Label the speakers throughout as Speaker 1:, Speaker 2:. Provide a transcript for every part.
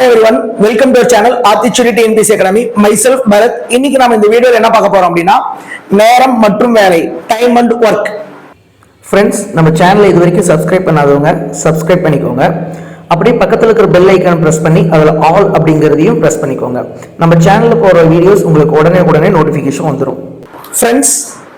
Speaker 1: Hi everyone welcome to channel ஆத்திச்சுரிட்டி NPC academy myself Bharat இன்னைக்கு நாம இந்த வீடியோவில் என்ன பார்க்க போறோம் அப்படின்னா நேரம் மற்றும் வேலை டைம் அண்ட் ஒர்க்
Speaker 2: ஃப்ரெண்ட்ஸ் நம்ம சேனலை இது வரைக்கும் சப்ஸ்கிரைப் பண்ணாதவங்க சப்ஸ்கிரைப் பண்ணிக்கோங்க. அப்படியே பக்கத்தில் இருக்கிற பெல் ஐக்கான் ப்ரெஸ் பண்ணி அதில் ஆல் அப்படிங்கிறதையும் ப்ரெஸ் பண்ணிக்கோங்க. நம்ம சேனலில் போகிற வீடியோஸ் உங்களுக்கு உடனே உடனே நோட்டிஃபிகேஷன் வந்துடும்
Speaker 1: ஃப்ரெண்ட்ஸ்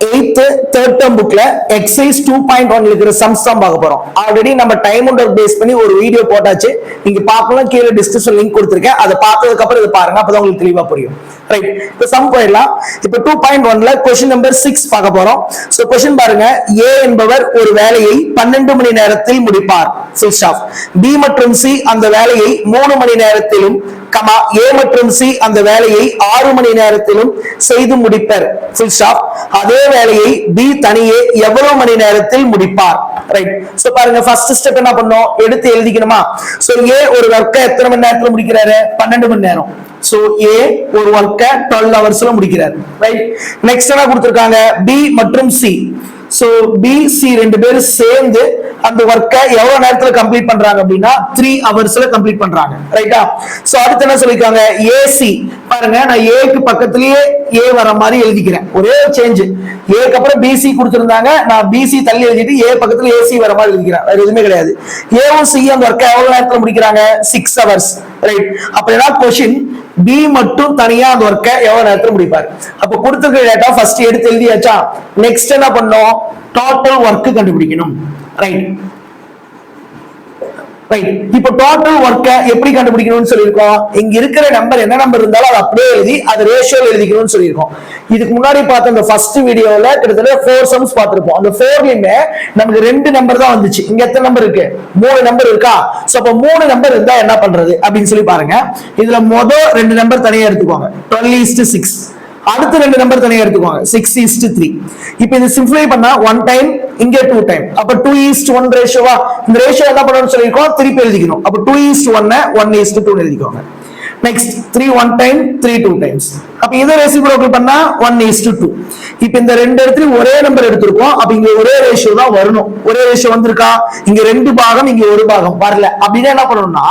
Speaker 1: எயித் தேர்ட் டேர்ம் புக்ல எக்ஸைஸ் டூ பாயிண்ட் ஒன்ல இருக்கிற சம்ஸ் தான் பார்க்க போறோம். ஆல்ரெடி நம்ம டைம் ஒன்றர் பேஸ் பண்ணி ஒரு வீடியோ போட்டாச்சு. நீங்க பார்க்கலாம் கீழே டிஸ்கிரிப்ஷன் லிங்க் கொடுத்துருக்கேன். அதை பார்த்ததுக்கு அப்புறம் இது பாருங்க. அப்பதான் உங்களுக்கு தெளிவா புரியும். ரைட் இப்போ சம் போயிடலாம். இப்போ டூ பாயிண்ட் ஒன்ல கொஸ்டின் நம்பர் சிக்ஸ் பார்க்க போறோம். ஸோ கொஸ்டின் பாருங்க. ஏ என்பவர் ஒரு வேலையை பன்னெண்டு மணி நேரத்தில் முடிப்பார். சிக்ஸ் ஆஃப் பி மற்றும் சி அந்த வேலையை மூணு மணி நேரத்திலும் கமா ஏ மற்றும் சி அந்த வேலையை ஆறு மணி நேரத்திலும் செய்து முடிப்பர். ஃபுல் ஸ்டாப் அதே வேலையை பி தனியே எவ்வளவு மணி நேரத்தில் முடிப்பார்? ரைட் சோ பாருங்க ஃபர்ஸ்ட் ஸ்டெப் என்ன பண்ணோம்? எடுத்து எழுதிக்கணுமா? சோ ஏ ஒரு ஒர்க்கை எத்தனை மணி நேரத்துல முடிக்கிறாரு? பன்னெண்டு மணி நேரம். சோ ஏ ஒரு ஒர்க்கை டுவெல் ஹவர்ஸ்ல முடிக்கிறார். ரைட் நெக்ஸ்ட் என்ன கொடுத்துருக்காங்க? பி மற்றும் சி சோ பி சி ரெண்டு பேரும் சேர்ந்து அந்த ஒர்க்கை எவ்வளவு நேரத்துல கம்ப்ளீட் பண்றாங்க அப்படின்னா த்ரீ ஹவர்ஸ்ல கம்ப்ளீட் பண்றாங்க. ரைட்டா சோ அடுத்து என்ன சொல்லிருக்காங்க ஏசி பாருங்க நான் ஏக்கு பக்கத்திலேயே ஏ வர மாதிரி எழுதிக்கிறேன். ஒரே சேஞ்ச் ஏக்கு அப்புறம் பிசி கொடுத்திருந்தாங்க. நான் பிசி தள்ளி எழுதிட்டு ஏ பக்கத்துல ஏசி வர மாதிரி எழுதிக்கிறேன். வேற எதுவுமே கிடையாது. ஏவும் சி அந்த ஒர்க்கை எவ்வளவு நேரத்துல முடிக்கிறாங்க? சிக்ஸ் ஹவர்ஸ் ரைட் அப்படின்னா கொஷின் கொஸ்டின் பி மட்டும் தனியா அந்த ஒர்க்கை எவ்வளவு நேரத்துல முடிப்பாரு? அப்ப கொடுத்துருக்க டேட்டா ஃபர்ஸ்ட் எடுத்து எழுதியாச்சா? நெக்ஸ்ட் என்ன பண்ணோம் டோட்டல் ஒர்க் கண்டுபிடிக்கணும். ரைட் ரைட் இப்போ டோட்டல் ஒர்க்கை எப்படி கண்டுபிடிக்கணும்னு சொல்லியிருக்கோம். இங்க இருக்கிற நம்பர் என்ன நம்பர் இருந்தாலும் அதை அப்படியே எழுதி அது ரேஷியோல எழுதிக்கணும்னு சொல்லியிருக்கோம். இதுக்கு முன்னாடி பார்த்த அந்த ஃபர்ஸ்ட் வீடியோல கிட்டத்தட்ட ஃபோர் சம்ஸ் பார்த்திருப்போம். அந்த ஃபோர்லயுமே நமக்கு ரெண்டு நம்பர் தான் வந்துச்சு. இங்க எத்தனை நம்பர் இருக்கு? மூணு நம்பர் இருக்கா? சோ அப்ப மூணு நம்பர் இருந்தா என்ன பண்றது? அப்படின்னு சொல்லி பாருங்க. இதுல மொதல் ரெண்டு நம்பர் தனியா எடுத்துக்கோங்க. டுவெல் ஈஸ்ட் சிக்ஸ் அடுத்த ரெண்டு நம்பர் தனியா எடுத்துக்கோங்க. சிக்ஸ் ஈஸ்ட் த்ரீ இப்போ இது சிம்பிளை பண்ணா ஒன் டைம் இங்க டூ டைம் அப்ப டூ ஈஸ்ட் ஒன் ரேஷியோவா இந்த ரேஷியோ என்ன பண்ணணும்னு சொல்லியிருக்கோம்? திருப்பி எழுதிக்கணும். அப்ப டூ ஈஸ்ட் ஒன்னு ஒன் ஈஸ்ட் டூ எழுதிக்கோங்க. Next three one time three two times அப்ப இதை ரெசிப்ரோக்கல் பண்ணா ஒன் ஈஸ்ட் டூ இப்ப இந்த ரெண்டு இடத்துலயும் ஒரே நம்பர் எடுத்திருக்கோம். அப்ப இங்க ஒரே ரேஷியோ தான் வரணும். ஒரே ரேஷியோ வந்திருக்கா? இங்க ரெண்டு பாகம் இங்க ஒரு பாகம் வரல. அப்படின்னா என்ன பண்ணணும்னா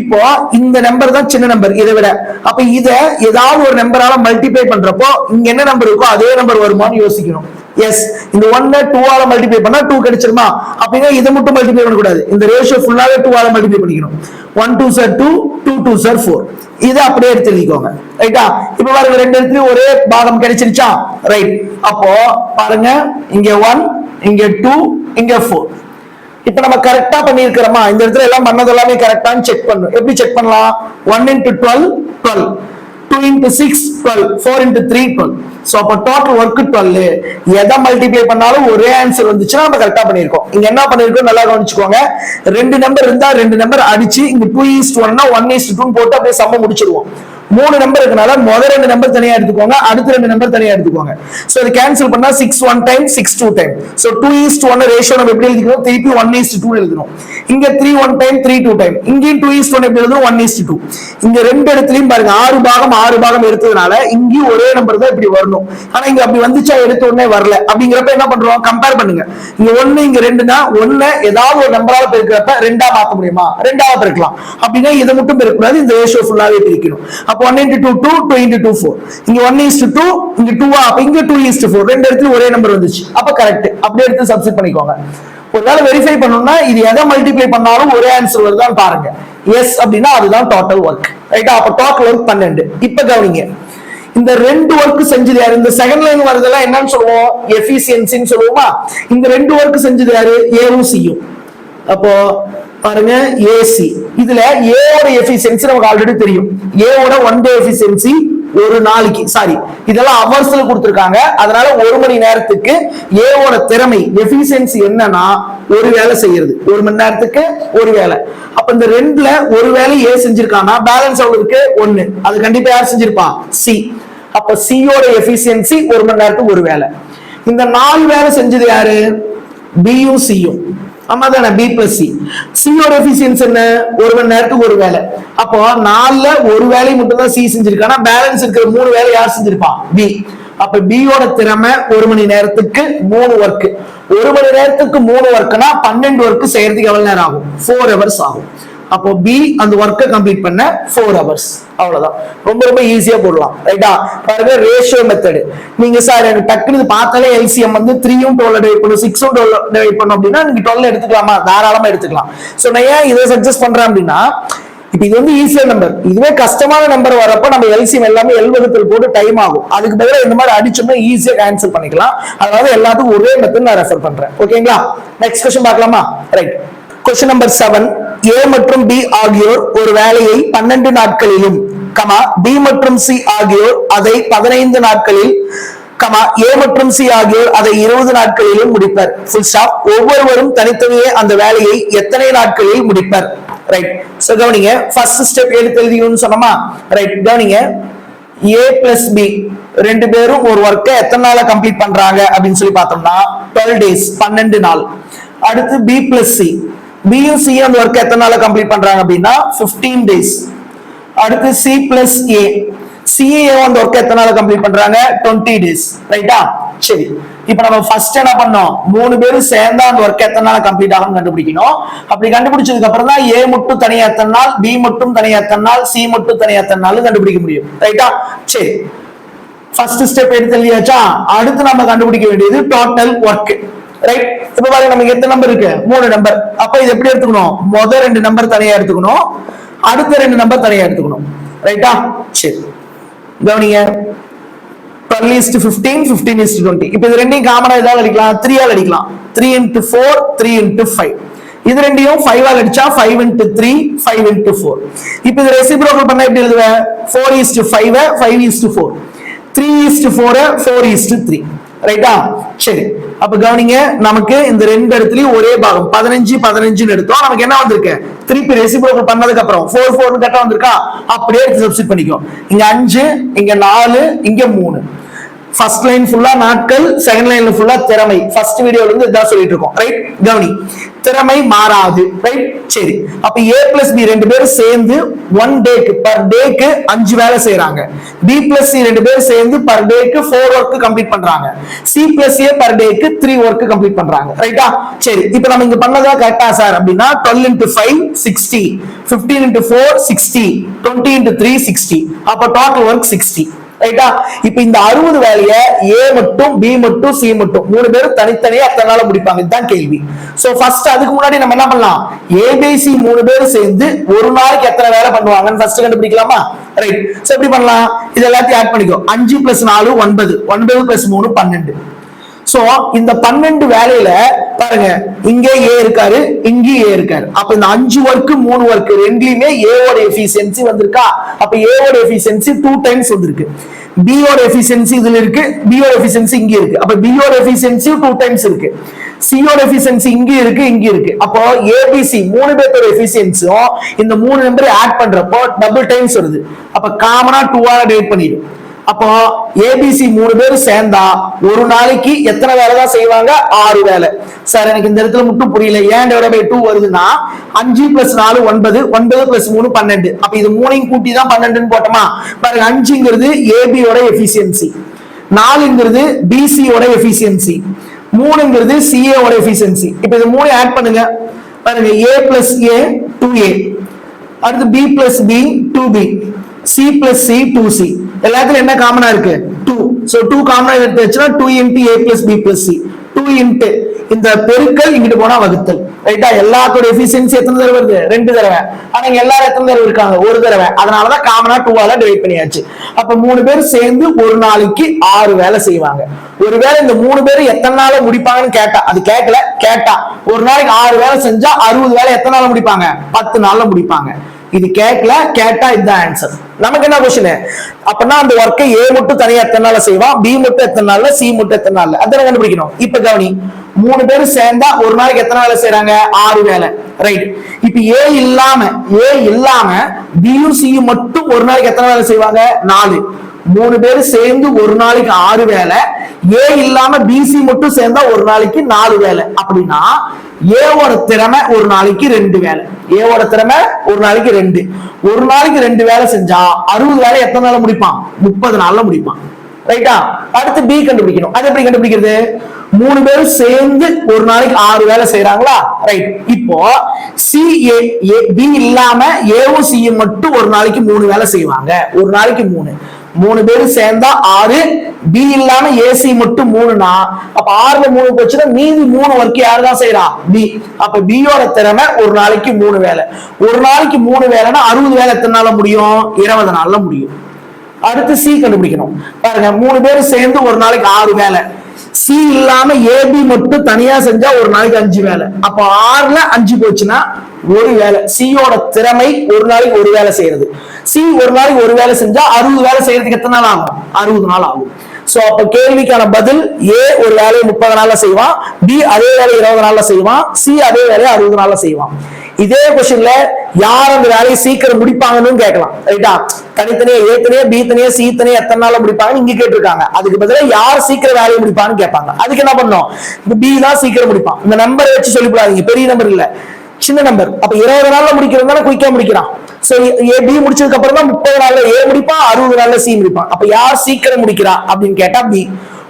Speaker 1: இப்போ இந்த நம்பர் தான் சின்ன நம்பர் இதை விட. அப்ப இதை ஏதாவது ஒரு நம்பரால மல்டிப்ளை பண்றப்போ இங்க என்ன நம்பர் இருக்கோ அதே நம்பர் வருமானு யோசிக்கணும். எஸ் இந்த ஒன்ன டூவால மல்டிப்ளை பண்ணா டூ கிடைச்சிருமா? அப்படின்னா இதை மட்டும் மல்டிப்ளை பண்ணக்கூடாது. இந்த ரேஷியோ ஃபுல்லாவே டூவால மல்டிப்ளை பண்ணிக்கணும். One two sir two two two sir four இதை அப்படியே எடுத்து எழுதிக்கோங்க. ரைட்டா இப்ப பாருங்க ரெண்டு இடத்துலயும் ஒரே பாகம் கிடைச்சிருச்சா? ரைட் அப்போ பாருங்க இங்க ஒன் இங்க டூ இங்க ஃபோர் இப்ப நம்ம கரெக்டா பண்ணிருக்கிறோமா இந்த இடத்துல எல்லாம் பண்ணது எல்லாமே கரெக்டான்னு செக் பண்ணும் எப்படி செக் பண்ணலாம்? One into twelve twelve two into six twelve four into three twelve so அப்போ டோட்டல் ஒர்க் டுவெல் எதை மல்டிப்ளை பண்ணாலும் ஒரே ஆன்சர் வந்துச்சுன்னா நம்ம கரெக்டா பண்ணியிருக்கோம். இங்க என்ன பண்ணியிருக்கோம்? நல்லா கவனிச்சுக்கோங்க. ரெண்டு நம்பர் இருந்தா ரெண்டு நம்பர் அடிச்சு இங்க டூ ஈஸ்ட் ஒன்னா ஒன் ஈஸ்ட் டூன்னு போட்டு அப்படியே சம்ம முடிச்சிருவோம் மூணு நம்பர் இருக்கனால முதல் ரெண்டு நம்பர் தனியா எடுத்துக்கோங்க அடுத்த ரெண்டு நம்பர் தனியா எடுத்துக்கோங்க. சோ இது கேன்சல் பண்ணா six one time six two time so two is to one ratio நம்ம எப்படி எழுதிக்கணும் திருப்பி ஒன் ஈஸ்ட் டூ எழுதணும் இங்க three one time three two time இங்கேயும் டூ ஈஸ்ட் ஒன் எப்படி எழுதணும் ஒன் ஈஸ்ட் டூ இங்க ரெண்டு இடத்துலயும் பாருங்க ஆறு பாகம் ஆறு பாகம் எடுத்ததுனால இங்கேயும் ஒரே நம்பர் தான் இப்படி வரணும். ஆனா இங்க அப்படி வந்துச்சா எடுத்த உடனே வரல. அப்படிங்கிறப்ப என்ன பண்றோம்? கம்பேர் பண்ணுங்க. இங்க ஒண்ணு இங்க ரெண்டுனா ஒண்ணு ஏதாவது ஒரு நம்பரால பெருக்கிறப்ப ரெண்டா மாத்த முடியுமா? ரெண்டாவது பெருக்கலாம். அப்படின்னா இதை மட்டும் பெருக்கக்கூடாது இந்த ரேஷியோ ஃபுல்லாவே பிரிக்கணும். அப்போ one into two two two into two four இங்க ஒன் ஈஸ்ட் டூ இங்க டூவா அப்ப இங்க டூ ஈஸ்ட் ஃபோர் ரெண்டு இடத்துல ஒரே நம்பர் வந்துச்சு. அப்ப கரெக்ட் அப்படியே எடுத்து சப்ஸ்ட் பண்ணிக்கோங்க. ஒருவேளை வெரிஃபை பண்ணணும்னா இது எதை மல்டிப்ளை பண்ணாலும் ஒரே ஆன்சர் வருதான்னு பாருங்க. எஸ் அப்படின்னா அதுதான் டோட்டல் ஒர்க் ரைட்டா அப்ப டோட்டல் ஒர்க் பன்னெண்டு. இப்ப கவனிங்க. இந்த ரெண்டு ஒர்க் செஞ்சது யாரு? இந்த செகண்ட் லைன் வரதெல்லாம் என்னன்னு சொல்லுவோம்? எஃபிசியன்சின்னு சொல்லுவோமா? இந்த ரெண்டு ஒர்க் செஞ்சது யாரு? ஏவும் சியும் அப்போ பாருங்க ஏசி இதுல ஏவோட எஃபிஷியன்சி நமக்கு ஆல்ரெடி தெரியும். ஏவோட ஒன் டே எஃபிஷியன்சி ஒரு நாளைக்கு. சாரி இதெல்லாம் அவர்ஸ்ல கொடுத்துருக்காங்க. அதனால ஒரு மணி நேரத்துக்கு ஏவோட திறமை எஃபிஷியன்சி என்னன்னா ஒரு வேலை செய்யறது. ஒரு மணி நேரத்துக்கு ஒரு வேலை. அப்ப இந்த ரெண்டுல ஒரு வேலை ஏ செஞ்சிருக்காங்கன்னா பேலன்ஸ் எவ்வளவு இருக்கு? ஒண்ணு. அது கண்டிப்பா யார் செஞ்சிருப்பா? சி அப்ப சியோட எஃபிஷியன்சி ஒரு மணி நேரத்துக்கு ஒரு வேலை. இந்த நாலு வேலை செஞ்சது யாரு? பியும் சியும் ஆமா தானே பி பிளஸ் சி சியோட எஃபிஷியன்ஸ் என்ன? ஒரு மணி நேரத்துக்கு ஒரு வேலை. அப்போ நாலுல ஒரு வேலையை மட்டும் தான் சி செஞ்சிருக்கானா? பேலன்ஸ் இருக்கிற மூணு வேலை யார் செஞ்சிருப்பான் பி அப்ப பியோட திறமை ஒரு மணி நேரத்துக்கு மூணு ஒர்க் ஒரு மணி நேரத்துக்கு மூணு ஒர்க்னா பன்னெண்டு ஒர்க் செய்யறதுக்கு எவ்வளவு நேரம் ஆகும்? ஃபோர் ஹவர்ஸ் ஆகும். அப்போ பி அந்த ஒர்க்கை கம்ப்ளீட் பண்ண ஃபோர் ஹவர்ஸ் அவ்வளவுதான். ரொம்ப ரொம்ப ஈஸியா போடலாம். ரைட்டா பாருங்க ரேஷியோ மெத்தடு நீங்க சார் எனக்கு டக்குனு பார்த்தாலே எல்சிஎம் வந்து த்ரீயும் டுவெல் டிவைட் பண்ணும் சிக்ஸும் டுவெல் டிவைட் பண்ணும் அப்படின்னா நீங்க டுவெல் எடுத்துக்கலாமா? தாராளமா எடுத்துக்கலாம். சோ நான் ஏன் இதை சஜஸ்ட் பண்றேன் அப்படின்னா இப்ப இது வந்து ஈஸியான நம்பர் இதுவே கஷ்டமான நம்பர் வரப்ப நம்ம எல்சிஎம் எல்லாமே எல் போட்டு டைம் ஆகும். அதுக்கு பதிலாக இந்த மாதிரி அடிச்சோம்னா ஈஸியா கேன்சல் பண்ணிக்கலாம். அதாவது எல்லாத்துக்கும் ஒரே மெத்தட் நான் ரெஃபர் பண்றேன். ஓகேங்களா நெக்ஸ்ட் கொஸ்டின் பார்க்கலாமா? Right question number seven A மற்றும் பி ஆகியோர் ஒரு வேலையை பன்னெண்டு நாட்களிலும் கமா பி மற்றும் சி ஆகியோர் அதை பதினைந்து நாட்களில் கமா ஏ மற்றும் சி ஆகியோர் அதை இருபது நாட்களிலும் முடிப்பர். ஃபுல் ஸ்டாப் ஒவ்வொருவரும் தனித்தனியே அந்த வேலையை எத்தனை நாட்களில் முடிப்பர்? ரைட் சோ கவனிங்க ஃபர்ஸ்ட் ஸ்டெப் எடுத்து எழுதிக்கணும்னு சொன்னோமா? ரைட் கவனிங்க ஏ பிளஸ் பி ரெண்டு பேரும் ஒரு ஒர்க்கை எத்தனை நாள கம்ப்ளீட் பண்றாங்க அப்படின்னு சொல்லி பார்த்தோம்னா டுவெல் டேஸ் பன்னெண்டு நாள். அடுத்து பி பிளஸ் சி பியும் சி அந்த எத்தனை நாள கம்ப்ளீட் பண்றாங்க அப்படின்னா 15 டேஸ் அடுத்து சி பிளஸ் ஏ சிஏ அந்த ஒர்க் எத்தனை நாள் கம்ப்ளீட் பண்றாங்க? டுவெண்ட்டி டேஸ் ரைட்டா சரி. இப்ப நம்ம ஃபர்ஸ்ட் என்ன பண்ணோம்? மூணு பேரும் சேர்ந்தா அந்த ஒர்க் எத்தனை நாள் கம்ப்ளீட் ஆகும் கண்டுபிடிக்கணும். அப்படி கண்டுபிடிச்சதுக்கு அப்புறம் தான் ஏ மட்டும் தனியா எத்தனை நாள் பி மட்டும் தனியா எத்தனை நாள் சி மட்டும் தனியா எத்தனை நாள் கண்டுபிடிக்க முடியும். ரைட்டா சரி. ஃபர்ஸ்ட் ஸ்டெப் எடுத்து இல்லையாச்சா அடுத்து நம்ம கண்டுபிடிக்க வேண்டியது டோட்டல் ஒர்க் ரைட் இப்ப பாருங்க நமக்கு எத்தனை நம்பர் இருக்கு? மூணு நம்பர் அப்ப இது எப்படி எடுத்துக்கணும்? முத ரெண்டு நம்பர் தனியா எடுத்துக்கணும். அடுத்த ரெண்டு நம்பர் தனியா எடுத்துக்கணும். ரைட்டா சரி. கவனிங்க. Twelve is to fifteen fifteen is to twenty இப்போ இது ரெண்டையும் காமனா இதால் அடிக்கலாம்? த்ரீயால் அடிக்கலாம். Three into four three into five இது ரெண்டையும் ஃபைவ் ஆல் அடிச்சா five into three five into four இப்போ இது ரெசிப்ரோக்கல் பண்ணா எப்படி எழுதுவேன் four is to five five is to four three is to four four is to three ரைட்டா சரி. அப்ப கவனிங்க நமக்கு இந்த ரெண்டு இடத்துலயும் ஒரே பாகம். பதினஞ்சு பதினஞ்சுன்னு எடுத்தோம். நமக்கு என்ன வந்திருக்கு? திருப்பி ரெசிப்ரோக்கல் பண்ணதுக்கு அப்புறம். ஃபோர் ஃபோர்னு கரெக்டா வந்திருக்கா? அப்படியே எடுத்து சப்ஸ்டிட் பண்ணிக்கும் இங்க அஞ்சு இங்க நாலு இங்க மூணு. ஃபர்ஸ்ட் லைன் ஃபுல்லா நாட்கள் செகண்ட் லைன்ல ஃபுல்லா திறமை. ஃபர்ஸ்ட் வீடியோல இருந்து இதான் சொல்லிட்டு இருக்கோம் ரைட் கவனி. திறமை மாறாது. ரைட் சரி. அப்ப ஏ பிளஸ் பி ரெண்டு பேரும் சேர்ந்து ஒன் டேக்கு பர் டேக்கு அஞ்சு வேலை செய்யறாங்க பி பிளஸ் சி ரெண்டு பேரும் சேர்ந்து பர் டேக்கு ஃபோர் ஒர்க் கம்ப்ளீட் பண்றாங்க. சி பிளஸ் ஏ பர் டேக்கு த்ரீ ஒர்க் கம்ப்ளீட் பண்றாங்க. ரைட்டா சரி. இப்போ நம்ம இங்க பண்ணதா கரெக்டா சார் அப்படின்னா twelve into five sixty fifteen into four sixty twenty into three sixty அப்போ டோட்டல் ஒர்க் சிக்ஸ்டி ரைட்டா இப்ப இந்த அறுபது வேலைய ஏ மட்டும் பி மட்டும் சி மட்டும் மூணு பேரும் தனித்தனியா அத்தனை நாள முடிப்பாங்க? இதுதான் கேள்வி. சோ ஃபர்ஸ்ட் அதுக்கு முன்னாடி நம்ம என்ன பண்ணலாம்? ஏபிசி மூணு பேரும் சேர்ந்து ஒரு நாளைக்கு எத்தனை வேலை பண்ணுவாங்கன்னு ஃபர்ஸ்ட் கண்டுபிடிக்கலாமா? ரைட் சோ எப்படி பண்ணலாம்? இது எல்லாத்தையும் ஆட் பண்ணிக்கோ. அஞ்சு பிளஸ் நாலு ஒன்பது. ஒன்பது பிளஸ் மூணு பன்னெண்டு. சோ இந்த பன்னெண்டு வேலையில பாருங்க இங்கே ஏ இருக்காரு இங்கேயும் ஏ இருக்காரு. அப்ப இந்த அஞ்சு ஒர்க் மூணு ஒர்க் ரெண்டுலயுமே ஏவோட எஃபிஷியன்சி வந்திருக்கா? அப்ப ஏவோட எஃபிஷியன்சி டூ டைம்ஸ் வந்திருக்கு. பியோட எஃபிஷியன்சி இதுல இருக்கு பியோட எஃபிஷியன்சி இங்க இருக்கு. அப்ப பியோட எஃபிசியன்சி டூ டைம்ஸ் இருக்கு. சியோட எஃபிசியன்சி இங்க இருக்கு இங்க இருக்கு. அப்போ ஏபிசி மூணு பேர்த்தோட எஃபிஷியன்சியும் இந்த மூணு நம்பரை ஆட் பண்றப்போ டபுள் டைம்ஸ் வருது. அப்ப காமனா டூவால டிவைட் பண்ணிடும் அப்போ ஏபிசி மூணு பேரும் சேர்ந்தா ஒரு நாளைக்கு எத்தனை வேலை தான் செய்வாங்க? ஆறு வேலை. சார் எனக்கு இந்த இடத்துல மட்டும் புரியல. ஏன் டிவைட் பை டூ வருதுன்னா அஞ்சு பிளஸ் நாலு ஒன்பது ஒன்பது பிளஸ் மூணு பன்னெண்டு. அப்ப இது மூணையும் கூட்டி தான் பன்னெண்டுன்னு போட்டோமா? பாருங்க அஞ்சுங்கிறது ஏபியோட எஃபிஷியன்சி நாலுங்கிறது பிசியோட எஃபிஷியன்சி மூணுங்கிறது சிஏவோட எஃபிசியன்சி இப்போ இது மூணு ஆட் பண்ணுங்க. பாருங்க ஏ பிளஸ் ஏ டூ ஏ அடுத்து B plus B two B C plus C two C எல்லாத்துலயும் என்ன காமனா இருக்கு? டூ சோ டூ காமனா எடுத்து வச்சுன்னா two into A plus B plus C two into இந்த பெருக்கல் இங்கிட்டு போனா வகுத்தல். ரைட்டா எல்லாத்தோட எஃபிஷியன்சி எத்தனை தடவை வருது? ரெண்டு தடவை. ஆனா இங்க எல்லாரும் எத்தனை தடவை இருக்காங்க? ஒரு தடவை. அதனாலதான் காமனா டூவால டிவைட் பண்ணியாச்சு. அப்ப மூணு பேர் சேர்ந்து ஒரு நாளைக்கு ஆறு வேலை செய்வாங்க. ஒருவேளை இந்த மூணு பேரும் எத்தனை நாள்ல முடிப்பாங்கன்னு கேட்டா அது கேட்கல கேட்டா. ஒரு நாளைக்கு ஆறு வேலை செஞ்சா அறுபது வேலை எத்தனை நாள் முடிப்பாங்க? பத்து நாள்ல முடிப்பாங்க. இது கேட்கல கேட்டா இதுதான் ஆன்சர் நமக்கு என்ன கொஸ்டின் அப்படின்னா அந்த ஒர்க்கை ஏ மட்டும் தனியா எத்தனை நாள் செய்வான்? பி மட்டும் எத்தனை நாள்ல சி மட்டும் எத்தனை நாள்ல? அதை கண்டுபிடிக்கணும். இப்ப கவனி மூணு பேரும் சேர்ந்தா ஒரு நாளைக்கு எத்தனை வேலை செய்யறாங்க ஆறு வேலை. ரைட் இப்ப ஏ இல்லாம ஏ இல்லாம பியும் சியும் மட்டும் ஒரு நாளைக்கு எத்தனை வேலை செய்வாங்க? நாலு. மூணு பேர் சேர்ந்து ஒரு நாளைக்கு ஆறு வேலை. ஏ இல்லாம பிசி மட்டும் சேர்ந்தா ஒரு நாளைக்கு நாலு வேலை. அப்படின்னா ஏவோட திறமை ஒரு நாளைக்கு ரெண்டு வேலை. ஏவோட திறமை ஒரு நாளைக்கு ரெண்டு. ஒரு நாளைக்கு ரெண்டு வேலை செஞ்சா அறுபது வேலை எத்தனை நாள் முடிப்பான்? முப்பது நாள்ல முடிப்பான். ரைட்டா அடுத்து பி கண்டுபிடிக்கணும். அது எப்படி கண்டுபிடிக்கிறது? மூணு பேரும் சேர்ந்து ஒரு நாளைக்கு ஆறு வேலை செய்யறாங்களா ரைட் இப்போ சி ஏ ஏ பி இல்லாம ஏவும் சியும் மட்டும் ஒரு நாளைக்கு மூணு வேலை செய்வாங்க. ஒரு நாளைக்கு மூணு. மூணு பேரும் சேர்ந்தா ஆறு பி இல்லாம ஏசி மட்டும் மூணுனா அப்ப ஆறுல மூணு போச்சுன்னா மீதி மூணு ஒர்க் யாரு தான் செய்யறா பி அப்ப பியோட திறமை ஒரு நாளைக்கு மூணு வேலை. ஒரு நாளைக்கு மூணு வேலைன்னா அறுபது வேலை எத்தனை முடியும்? இருபது நாள்ல முடியும். அடுத்து சி கண்டுபிடிக்கணும். பாருங்க மூணு பேரும் சேர்ந்து ஒரு நாளைக்கு ஆறு வேலை. சி இல்லாம ஏபி மட்டும் தனியா செஞ்சா ஒரு நாளைக்கு அஞ்சு வேலை. அப்ப ஆறுல அஞ்சு போச்சுன்னா ஒரு வேலை. சியோட திறமை ஒரு நாளைக்கு ஒரு வேலை செய்யறது. சி ஒரு நாளைக்கு ஒரு வேலை செஞ்சா அறுபது வேலை செய்யறதுக்கு எத்தனை நாள் ஆகும்? அறுபது நாள் ஆகும். சோ அப்ப கேள்விக்கான பதில் ஏ ஒரு வேலையை முப்பது நாள்ல செய்வான். பி அதே வேலையை இருபது நாள்ல செய்வான். சி அதே வேலையை அறுபது நாள்ல செய்வான். இதே கொஸ்டின்ல யார் அந்த வேலையை சீக்கிரம் முடிப்பாங்கன்னு கேட்கலாம். ரைட்டா தனித்தனியா ஏ தனியா பி தனியா சி தனியா எத்தனை நாள்ல முடிப்பாங்கன்னு இங்க கேட்டிருக்காங்க. அதுக்கு பதிலா யார் சீக்கிரம் வேலையை முடிப்பான்னு கேட்பாங்க. அதுக்கு என்ன பண்ணோம்? இந்த பி தான் சீக்கிரம் முடிப்பான். இந்த நம்பரை வச்சு சொல்லிவிடாதீங்க பெரிய நம்பர் இல்ல. சின்ன நம்பர் அப்ப இருபது நாள்ல முடிக்கிறதுனால குயிக்கா முடிக்கிறான். சோ ஏ பி முடிச்சதுக்கு அப்புறம் தான் முப்பது நாள்ல ஏ முடிப்பான் அறுபது நாள்ல சி முடிப்பான். அப்ப யார் சீக்கிரம் முடிக்கிறா அப்படின்னு கேட்டா பி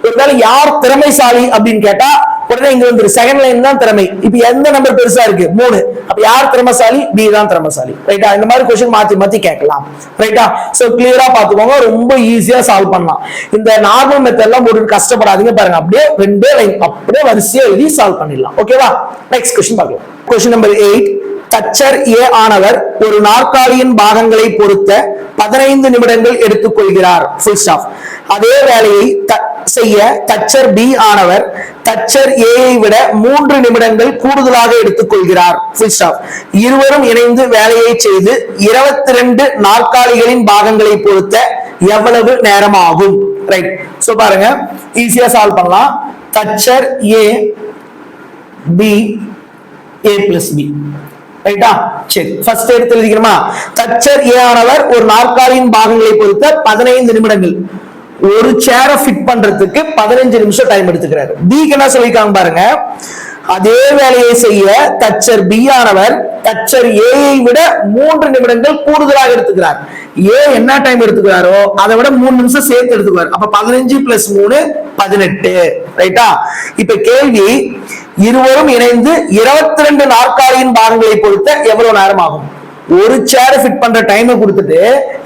Speaker 1: ஒருவேளை யார் திறமைசாலி அப்படின்னு கேட்டா உடனே இங்க வந்து செகண்ட் லைன் தான் திறமை. இப்ப எந்த நம்பர் பெருசா இருக்கு? மூணு. அப்ப யார் திறமைசாலி? பி தான் திறமைசாலி. ரைட்டா இந்த மாதிரி கொஸ்டின் மாத்தி மாத்தி கேட்கலாம். ரைட்டா சோ கிளியரா பாத்துக்கோங்க ரொம்ப ஈஸியா சால்வ் பண்ணலாம். இந்த நார்மல் மெத்தட்லாம் ஒரு கஷ்டப்படாதீங்க பாருங்க. அப்படியே ரெண்டே லைன் அப்படியே வரிசையா எழுதி சால்வ் பண்ணிடலாம். ஓகேவா நெக்ஸ்ட் கொஸ்டின் பார்க்கலாம். கொஸ்டின் நம்பர் எயிட் தச்சர் ஏ ஆனவர் ஒரு நாற்காலியின் பாகங்களை பொருத்த பதினைந்து நிமிடங்கள் எடுத்துக்கொள்கிறார். ஃபுல் ஸ்டாப் அதே வேலையை த- செய்ய தச்சர் பி ஆனவர் தச்சர் ஏயை விட மூன்று நிமிடங்கள் கூடுதலாக எடுத்துக்கொள்கிறார். இருவரும் இணைந்து வேலையை செய்து இருபத்தி ரெண்டு நாற்காலிகளின் பாகங்களை பொருத்த எவ்வளவு நேரம் ஆகும் ரைட் சோ பாருங்க ஈஸியா சால்வ் பண்ணலாம். தச்சர் A B A plus B ரைட்டா சரி. ஃபர்ஸ்ட் எடுத்து எழுதிக்கிறோமா? தச்சர் ஏ ஆனவர் ஒரு நாற்காலியின் பாகங்களை பொறுத்த பதினைந்து நிமிடங்கள். ஒரு சேரை ஃபிட் பண்றதுக்கு பதினஞ்சு நிமிஷம் டைம் எடுத்துக்கிறாரு. பிக்கு என்ன சொல்லியிருக்காங்க பாருங்க. அதே வேலையை செய்ய தச்சர் பி ஆனவர் தச்சர் ஏயை விட மூன்று நிமிடங்கள் கூடுதலாக எடுத்துக்கிறார். ஏ என்ன டைம் எடுத்துக்கிறாரோ அதை விட மூணு நிமிஷம் சேர்த்து எடுத்துக்குவார். அப்ப பதினஞ்சு பிளஸ் மூணு பதினெட்டு. ரைட்டா இப்ப கேள்வி இருவரும் இணைந்து இருபத்தி ரெண்டு நாற்காலியின் பாகங்களை பொறுத்த எவ்வளவு நேரம் ஆகும்? ஒரு சேரை ஃபிட் பண்ற டைமை கொடுத்துட்டு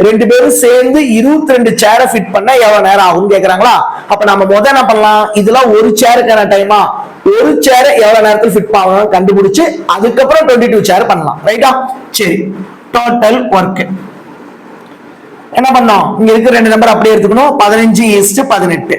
Speaker 1: ரெண்டு பேரும் சேர்ந்து இருபத்தி ரெண்டு சேரை ஃபிட் பண்ண எவ்வளவு நேரம் ஆகும்னு கேக்குறாங்களா? அப்ப நம்ம முத என்ன பண்ணலாம்? இதெல்லாம் ஒரு சேருக்கான டைமா ஒரு சேரை எவ்வளவு நேரத்தில் ஃபிட் பண்ணலாம் கண்டுபிடிச்சு அதுக்கப்புறம் டுவெண்ட்டி டூ சேர் பண்ணலாம் ரைட்டா சரி. டோட்டல் ஒர்க் என்ன பண்ணோம்? இங்க இருக்கிற ரெண்டு நம்பர் அப்படியே எடுத்துக்கணும். பதினஞ்சு ஈஸ்ட் பதினெட்டு.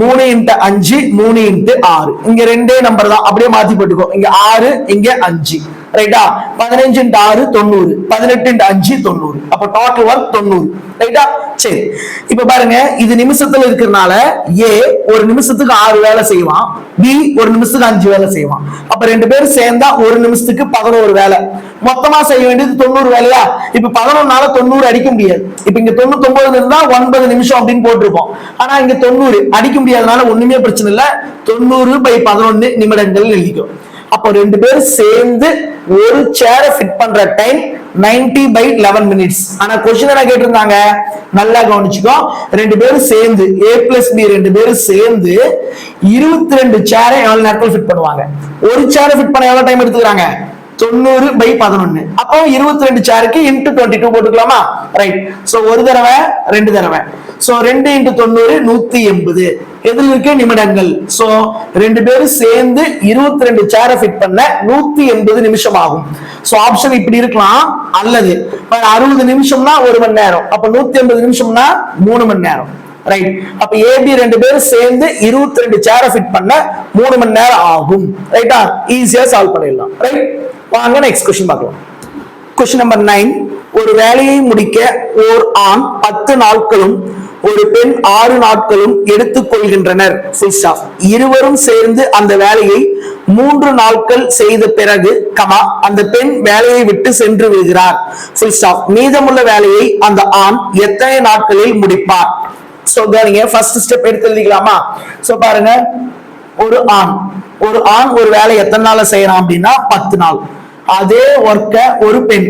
Speaker 1: மூணு இன்ட்டு அஞ்சு மூணு இன்ட்டு ஆறு. இங்க ரெண்டே நம்பர் தான். அப்படியே மாத்தி போட்டுக்கோ. இங்க ஆறு இங்க அஞ்சு. ரைட்டா பதினஞ்சு ஆறு தொண்ணூறு. பதினெட்டு அஞ்சு தொண்ணூறு. அப்ப டோட்டல் ஒர்க் தொண்ணூறு. ரைட்டா சரி. இப்ப பாருங்க இது நிமிஷத்துல இருக்கிறனால ஏ ஒரு நிமிஷத்துக்கு ஆறு வேலை செய்வான். பி ஒரு நிமிஷத்துக்கு அஞ்சு வேலை செய்வான். அப்ப ரெண்டு பேரும் சேர்ந்தா ஒரு நிமிஷத்துக்கு பதினோரு வேலை. மொத்தமா செய்ய வேண்டியது தொண்ணூறு வேலையா? இப்ப பதினொன்னால தொண்ணூறு அடிக்க முடியாது. இப்ப இங்க தொண்ணூத்தி ஒன்பதுல இருந்தா ஒன்பது நிமிஷம் அப்படின்னு போட்டிருப்போம். ஆனா இங்க தொண்ணூறு அடிக்க முடியாதனால ஒண்ணுமே பிரச்சனை இல்ல. தொண்ணூறு பை பதினொன்னு நிமிடங்கள் எழுதிக்கும் அப்போ ரெண்டு பேரும் சேர்ந்து ஒரு சேரை ஃபிட் பண்ற டைம் 90 பை லெவன் மினிட்ஸ் ஆனா கொஸ்டின் என்ன கேட்டிருந்தாங்க? நல்லா கவனிச்சுக்கோ. ரெண்டு பேரும் சேர்ந்து ஏ பிளஸ் பி ரெண்டு பேரும் சேர்ந்து இருபத்தி ரெண்டு சேரை எவ்வளவு நேரத்தில் ஃபிட் பண்ணுவாங்க? ஒரு சேரை ஃபிட் பண்ண எவ்வளவு டைம் எடுத்துக்கிறாங்க? தொண்ணூறு பை பதினொன்னு. அப்போ இருபத்தி ரெண்டு சேருக்கு இன்ட்டு டுவெண்ட்டி டூ போட்டுக்கலாமா? ரைட் ஸோ ஒரு தடவை ரெண்டு தடவை. ஸோ ரெண்டு இன்ட்டு தொண்ணூறு நூத்தி எண்பது. எதில் இருக்க? நிமிடங்கள். ஸோ ரெண்டு பேரும் சேர்ந்து இருபத்தி ரெண்டு சேரை ஃபிட் பண்ண நூத்தி எண்பது நிமிஷம் ஆகும் ஸோ ஆப்ஷன் இப்படி இருக்கலாம். அல்லது அறுபது நிமிஷம்னா ஒரு மணி நேரம். அப்ப நூத்தி எண்பது நிமிஷம்னா மூணு மணி நேரம். ரைட் அப்ப ஏபி ரெண்டு பேரும் சேர்ந்து இருபத்தி ரெண்டு சேரை ஃபிட் பண்ண மூணு மணி நேரம் ஆகும். ரைட்டா ஈஸியா சால்வ் பண்ணிடலாம். ரைட் வாங்க நெக்ஸ்ட் கொஸ்டின் பார்க்கலாம். கொஸ்டின் நம்பர் நைன் ஒரு வேலையை முடிக்க ஓர் ஆண் பத்து நாட்களும் ஒரு பெண் ஆறு நாட்களும் எடுத்துக் கொள்கின்றனர். Full இருவரும் சேர்ந்து அந்த வேலையை மூன்று நாட்கள் செய்த பிறகு கமா அந்த பெண் வேலையை விட்டு சென்று விடுகிறார். Full stop. மீதமுள்ள வேலையை அந்த ஆண் எத்தனை நாட்களில் முடிப்பார்? சோ கவனிங்க ஃபர்ஸ்ட் ஸ்டெப் எடுத்து எழுதிக்கலாமா? சோ பாருங்க ஒரு ஆண் ஒரு ஆண் ஒரு வேலை எத்தனை நாள் செய்யறான் அப்படின்னா பத்து நாள். அதே ஒர்க்க ஒரு பெண்.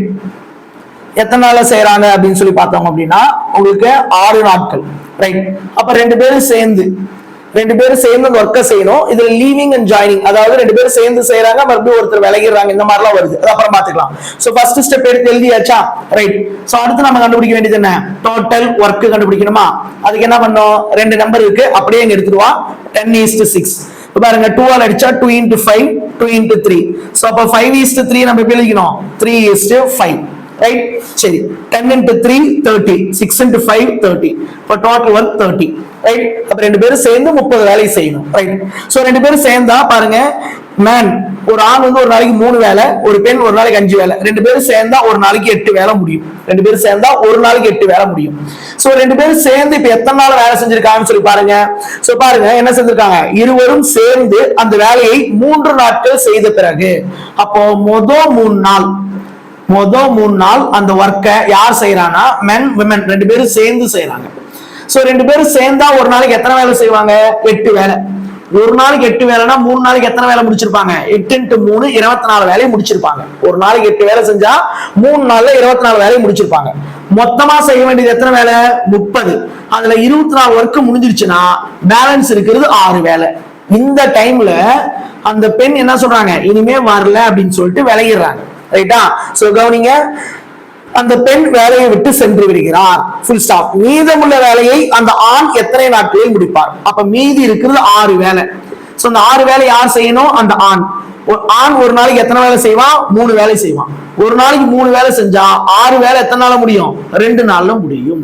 Speaker 1: எத்தனை நாள்ல செய்யறாங்க அப்படின்னு சொல்லி பார்த்தோம் அப்படின்னா உங்களுக்கு ஆறு நாட்கள். ரைட் அப்ப ரெண்டு பேரும் சேர்ந்து ரெண்டு பேரும் சேர்ந்து அந்த ஒர்க்கை செய்யணும். இதுல லீவிங் அண்ட் ஜாயினிங் அதாவது ரெண்டு பேரும் சேர்ந்து செய்யறாங்க மறுபடியும் ஒருத்தர் விலகிடுறாங்க. இந்த மாதிரிலாம் வருது. அது அப்புறம் பாத்துக்கலாம் சோ ஃபர்ஸ்ட் ஸ்டெப் எடுத்து எழுதியாச்சா? ரைட் சோ அடுத்து நம்ம கண்டுபிடிக்க வேண்டியது என்ன? டோட்டல் ஒர்க் கண்டுபிடிக்கணுமா? அதுக்கு என்ன பண்ணோம்? ரெண்டு நம்பர் இருக்கு. அப்படியே இங்க எடுத்துருவா டென் ஈஸ்ட் சிக்ஸ் பாருங்க டூ ஆல் அடிச்சா two into five two into three so அப்போ ஃபைவ் ஈஸ்ட் த்ரீ நம்ம எப்படி எழுதிக்கணும் three is to five right சரி ten into three thirty six into five thirty இப்போ டோட்டல் ஒர்க் தேர்ட்டி ரைட் அப்போ ரெண்டு பேரும் சேர்ந்து முப்பது வேலையை செய்யணும் ரைட் ஸோ ரெண்டு பேரும் சேர்ந்தா பாருங்க மேன் ஒரு ஆண் வந்து ஒரு நாளைக்கு மூணு வேலை ஒரு பெண் ஒரு நாளைக்கு அஞ்சு வேலை ரெண்டு பேரும் சேர்ந்தா ஒரு நாளைக்கு எட்டு வேலை முடியும் ரெண்டு பேரும் சேர்ந்தா ஒரு நாளைக்கு எட்டு வேலை முடியும் ஸோ ரெண்டு பேரும் சேர்ந்து இப்போ எத்தனை நாள் வேலை செஞ்சிருக்காங்கன்னு சொல்லி பாருங்க ஸோ பாருங்க என்ன செஞ்சிருக்காங்க இருவரும் சேர்ந்து அந்த வேலையை மூன்று நாட்கள் செய்த பிறகு அப்போ மொதல் மூணு நாள் மொத மூணு நாள் அந்த ஒர்க்கை யார் செய்யறான்னா மென் விமன் ரெண்டு பேரும் சேர்ந்து செய்யறாங்க ஸோ ரெண்டு பேரும் சேர்ந்தா ஒரு நாளைக்கு எத்தனை வேலை செய்வாங்க? எட்டு வேலை. ஒரு நாளைக்கு எட்டு வேலைனா மூணு நாளைக்கு எத்தனை வேலை முடிச்சிருப்பாங்க? எட்டு இன்ட்டு மூணு இருபத்தி நாலு வேலையை முடிச்சிருப்பாங்க. ஒரு நாளைக்கு எட்டு வேலை செஞ்சா மூணு நாள்ல இருபத்தி நாலு வேலையை முடிச்சிருப்பாங்க. மொத்தமா செய்ய வேண்டியது எத்தனை வேலை? முப்பது. அதுல இருபத்தி நாலு ஒர்க்கு முடிஞ்சிருச்சுன்னா பேலன்ஸ் இருக்கிறது ஆறு வேலை. இந்த டைம்ல அந்த பெண் என்ன சொல்றாங்க? இனிமே வரல அப்படின்னு சொல்லிட்டு விலகிடுறாங்க. ரைட்டா சோ கவனிங்க அந்த பெண் வேலையை விட்டு சென்று விடுகிறார். ஃபுல் ஸ்டாப் மீதமுள்ள வேலையை அந்த ஆண் எத்தனை நாட்களில் முடிப்பார்? அப்ப மீதி இருக்கிறது ஆறு வேலை. சோ அந்த ஆறு வேலை யார் செய்யணும்? அந்த ஆண். ஒரு ஆண் ஒரு நாளைக்கு எத்தனை வேலை செய்வான் மூணு வேலை செய்வான் ஒரு நாளைக்கு மூணு வேலை செஞ்சா ஆறு வேலை எத்தனை நாள் முடியும்? ரெண்டு நாள்ல முடியும்.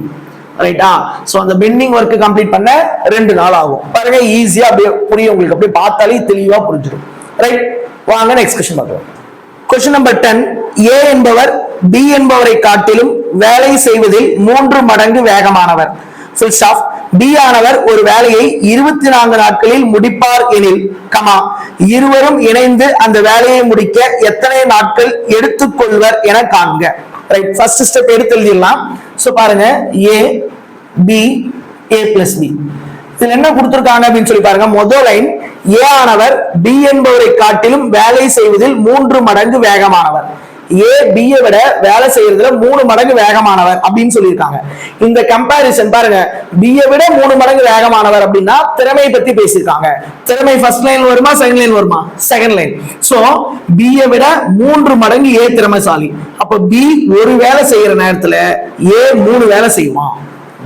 Speaker 1: ரைட்டா சோ அந்த பெண்டிங் ஒர்க் கம்ப்ளீட் பண்ண ரெண்டு நாள் ஆகும். பாருங்க ஈஸியா அப்படியே புரியும் உங்களுக்கு. அப்படியே பார்த்தாலே தெளிவா புரிஞ்சிடும். ரைட் வாங்க நெக்ஸ்ட் கொஸ்டின் பார்க்கலாம். கொஸ்டின் நம்பர் டென் ஏ என்பவர் பி என்பவரை காட்டிலும் வேலை செய்வதில் மூன்று மடங்கு வேகமானவர். ஃபுல் ஸ்டாப் பி ஆனவர் ஒரு வேலையை இருபத்தி நான்கு நாட்களில் முடிப்பார் எனில் கமா இருவரும் இணைந்து அந்த வேலையை முடிக்க எத்தனை நாட்கள் எடுத்துக்கொள்வர் என காண்க. ரைட் ஃபர்ஸ்ட் ஸ்டெப் எடுத்து எழுதிடலாம். ஸோ பாருங்க. A B A plus B இதுல என்ன கொடுத்துருக்காங்க அப்படின்னு சொல்லி பாருங்க. முதல் லைன் ஏ ஆனவர் பி என்பவரை காட்டிலும் வேலை செய்வதில் மூன்று மடங்கு வேகமானவர். ஏ பி விட வேலை செய்யறதுல மூணு மடங்கு வேகமானவர் அப்படின்னு சொல்லியிருக்காங்க. இந்த கம்பாரிசன் பாருங்க. பியை விட மூணு மடங்கு வேகமானவர் அப்படின்னா திறமை பத்தி பேசியிருக்காங்க. திறமை ஃபர்ஸ்ட் லைன் வருமா செகண்ட் லைன் வருமா? செகண்ட் லைன் சோ பி விட மூன்று மடங்கு ஏ திறமைசாலி. அப்ப பி ஒரு வேலை செய்யற நேரத்துல ஏ மூணு வேலை செய்வான்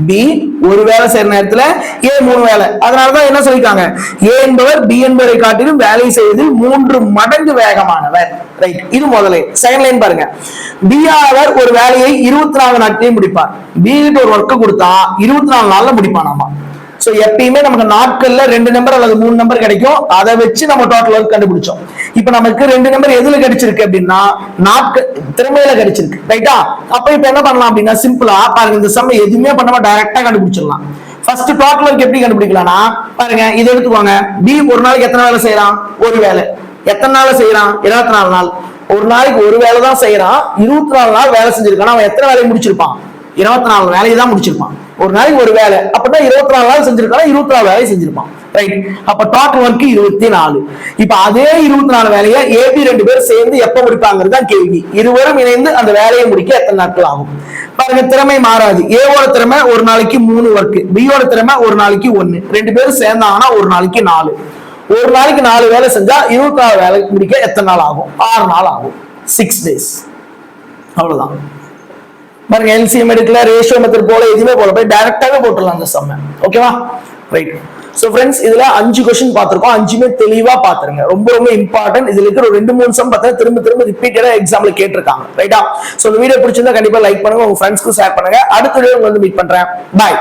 Speaker 1: பி ஒரு வேலை செய்யற நேரத்துல ஏ மூணு வேலை. அதனாலதான் என்ன சொல்லிருக்காங்க? ஏ என்பவர் பி என்பவரை காட்டிலும் வேலை செய்வதில் மூன்று மடங்கு வேகமானவர். ரைட் இது முதலே. செகண்ட் லைன் பாருங்க. பி ஆவர் ஒரு வேலையை இருபத்தி நாலு நாட்களில் முடிப்பார். பி கிட்ட ஒரு ஒர்க் கொடுத்தா இருபத்தி நாலு நாள்ல முடிப்பான் ஆமா சோ எப்பயுமே நமக்கு நாட்கள்ல ரெண்டு நம்பர் அல்லது மூணு நம்பர் கிடைக்கும். அதை வச்சு நம்ம டோட்டல் ஒர்க் கண்டுபிடிச்சோம். இப்போ நமக்கு ரெண்டு நம்பர் எதுல கிடைச்சிருக்கு அப்படின்னா நாட்கள் திறமையில கிடைச்சிருக்கு. ரைட்டா அப்ப இப்ப என்ன பண்ணலாம் அப்படின்னா சிம்பிளா பாருங்க இந்த சம்ம எதுவுமே பண்ணாம டைரக்டா கண்டுபிடிச்சிடலாம். ஃபர்ஸ்ட் டோட்டல் ஒர்க் எப்படி கண்டுபிடிக்கலாம்னா பாருங்க இதை எடுத்துக்கோங்க. பி ஒரு நாளைக்கு எத்தனை வேலை செய்யறான்? ஒரு வேலை. எத்தனை நாள் செய்யறான்? இருபத்தி நாலு நாள். ஒரு நாளைக்கு ஒரு வேலை தான் செய்யறான். இருபத்தி நாலு நாள் வேலை செஞ்சிருக்கான். அவன் எத்தனை வேலையை முடிச்சிருப்பான்? இருபத்தி நாலு வேலையை தான் முடிச்சிருப்பான். ஒரு நாளைக்கு ஒரு வேலை. அப்படின்னா இருபத்தி நாலு நாள் செஞ்சிருக்கான்? இருபத்தி நாலு வேலையை செஞ்சிருப்பான். ரைட் அப்ப டோட்டல் ஒர்க் இருபத்தி நாலு இப்ப அதே இருபத்தி நாலு வேலையை ஏபி ரெண்டு பேரும் சேர்ந்து எப்ப முடிப்பாங்கிறது தான் கேள்வி. இருவரும் இணைந்து அந்த வேலையை முடிக்க எத்தனை நாட்கள் ஆகும்? பாருங்க திறமை மாறாது. ஏவோட திறமை ஒரு நாளைக்கு மூணு ஒர்க் பியோட திறமை ஒரு நாளைக்கு ஒன்னு ரெண்டு பேரும் சேர்ந்தாங்கன்னா ஒரு நாளைக்கு நாலு. ஒரு நாளைக்கு நாலு வேலை செஞ்சா இருபத்தி நாலு வேலை முடிக்க எத்தனை நாள் ஆகும்? ஆறு நாள் ஆகும். சிக்ஸ் டேஸ் அவ்வளவுதான். பாருங்க எல்சிஎம் எடுக்கல ரேஷியோ மெத்தட் போல எதுவுமே போல. போய் டைரக்டாவே போட்டுடலாம் அந்த சம்ம ஓகேவா ரைட் ஸோ ஃப்ரெண்ட்ஸ் இதுல அஞ்சு கொஸ்டின் பார்த்துருக்கோம். அஞ்சுமே தெளிவா பாத்துருங்க ரொம்ப ரொம்ப இம்பார்ட்டன்ட் இதுல இருக்கிற ஒரு ரெண்டு மூணு சம் பார்த்தா திரும்ப திரும்ப ரிப்பீட்டடா எக்ஸாம்ல கேட்டிருக்காங்க. ரைட்டா ஸோ இந்த வீடியோ பிடிச்சிருந்தா கண்டிப்பா லைக் பண்ணுங்க. உங்க ஃப்ரெண்ட்ஸ்க்கு ஷேர் பண்ணுங்க. அடுத்த வீடியோ வந்து மீட் பண்றேன். பாய்